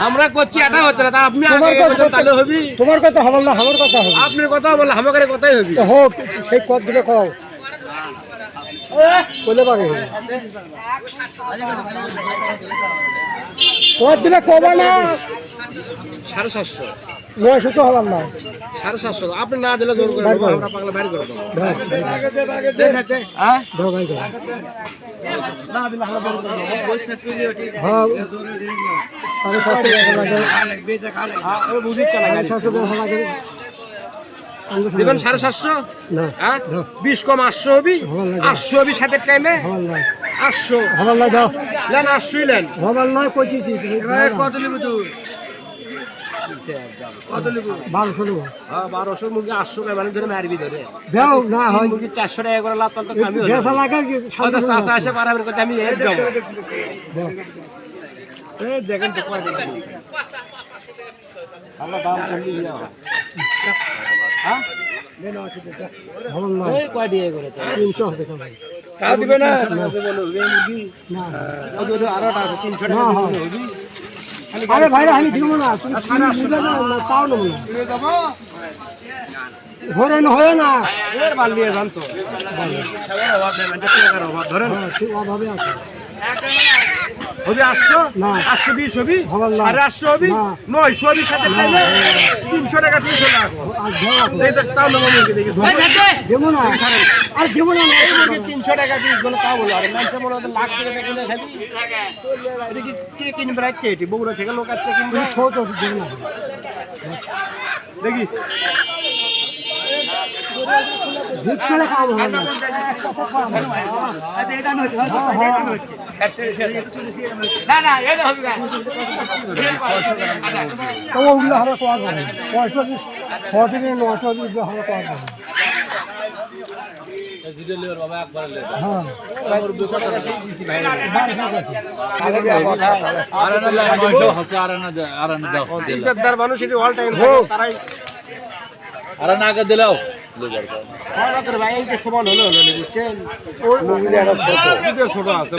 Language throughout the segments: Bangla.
আমরা করছি এটা হচ্ছে না তা আপনি তোমার কথা হবার না আমার কথা হবে। আপনার কথা বললে আমাকে কথাই হবে। হোক সেই কত দিবে কও কত দিলে কবা না? সাড়ে সাতশো। নয়শো তো হবার নয় সাড়ে সাতশো। আপনি না দিলে জোর করে। আমরা পাগলা বাইর করে। দেবো ধর দেবেন সাড়ে সাতশো? না হ্যাঁ। বিশ কম আটশো হবি। আটশো হবি সাতের টাইমে? আটশো। হবার নয় দাও নেন আটশোই নেন। হবার নয় পঁচিশ কত নিবি তুই? হ্যাঁ মানে ধরে মারবি ধরে। দাও না মুরগি চারশো টাকা করে লাভ আমি দেখেন তো আরও ভাইরা আমি দিব না তুমি নিবে না তাও নেব না। ঘরে হয় না। এর মাল নিয়ে যান তো। ধরেন। হ্যাঁ, ঠিক অভাবে আছে। হবি আটশো। আটশো বিশ হবি। সাড়ে আটশো হবি। নয়শো হবি সাথে খাইলে তিনশো টাকা তিনশো টাকা টাকা গেলে বলো। আর মানুষের মনে হয় লাখ টাকা কিনে খাবি। এটা কি কে কিনবে রাখছে এটি? বগুড়া থেকে লোক কিনবে? দেখি ভিত করে কাম হয় না তো ওগুলো আমরা কোয়া করে পয়সা দিস ছশো দিয়ে নশো দিয়ে আমরা কোয়া করে হ্যাঁ। মানুষ এটি অল টাইম হোক তারাই আরে না আগে দিলেও আছে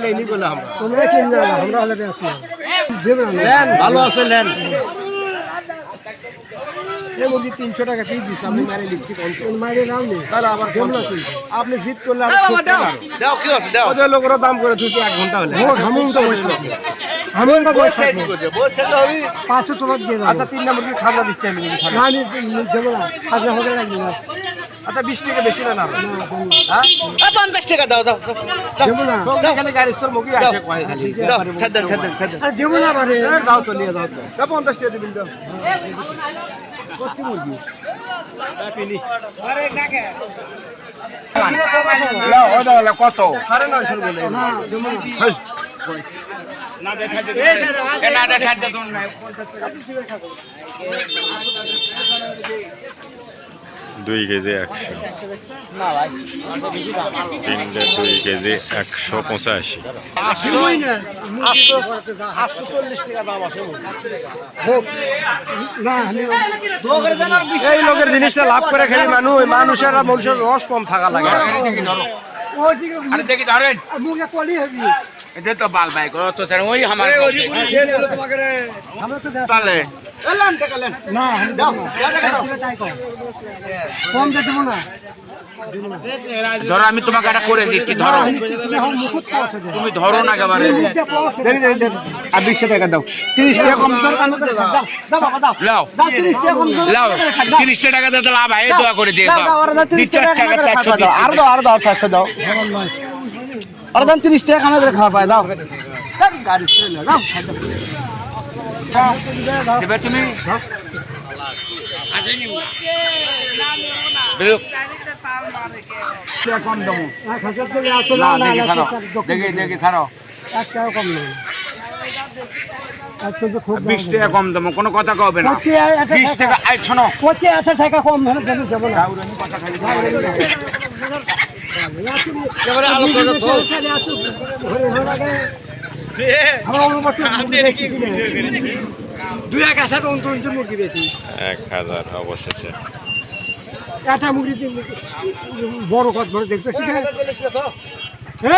লেনি। দেবে না। নেন ভালো আছে নেন এই মুরগি তিনশো টাকা পিস দিস আমি মেরে লিখছি কোন মাইরে নেই তাহলে আবার দেব তুই। আপনি জিত করলে দাম করে দুটো এক ঘণ্টা হলে। ও তো বসে হবি পাঁচশো তোমার দিয়ে দেবো। আচ্ছা তিন নম্বর কি খাজা দিচ্ছে আমি যদি খাজা। না আমি দেবো না। সাজা হবে লাগবে না? আচ্ছা বিশ টাকা বেশি না না। হ্যাঁ? পঞ্চাশ টাকা দাও দাও দাও দেবো না। তো গাড়ি স্তর মুখে আসে কয় খালি। দাও। ছাদ দেন ছাদ দেন ছাদ দেন। আর দেবো না বারে দাও তো নিয়ে দাও তো। পঞ্চাশ টাকা দিবেন দাও। কত মুরগি? কত? সাড়ে নয়শো বলে না দেবো না দুই কেজি একশো। তিনটে দুই কেজি একশো পঁচাশি। এই লোকের জিনিসটা লাভ করে খেলে মানুষ মানুষের মানুষের রস কম থাকা লাগে। দেখি ধরেন মুখে কলি হবি। এটা তো বাল করো তো স্যার ওই আমার তাহলে। না দাও দাও কম দেবো না। ধরো আমি তোমাকে একটা করে দিচ্ছি ধরো। তুমি ধরো না একেবারে। আর বিশশো টাকা দাও। তিরিশ টাকা কম দাও দাও দাও। লাও। দাও তিরিশ টাকা দিতে লাভ হয় দোয়া করে দিয়ে দাও দাও টাকা চারশো দাও আর দাও আর দাও চারশো দাও। আর দাম তিরিশ টাকা খানা করে খাওয়া পায়? দাও। গাড়ি চলে দাও। দেবে তুমি কম না দেখি দেখি ছাড়ো। এক টাকা কম কিন্তু খুব বিশ টাকা কম দেবো কোনো কথা কবে না। বিশ টাকা শোনো। পঁচিশ একটা টাকা কম যাব না কথা দুই এক আসা তো অন্তর মুরগি বেশি এক হাজার অবশেষে। একটা মুরগি বড় কত বড় দেখছ? ঠিক আছে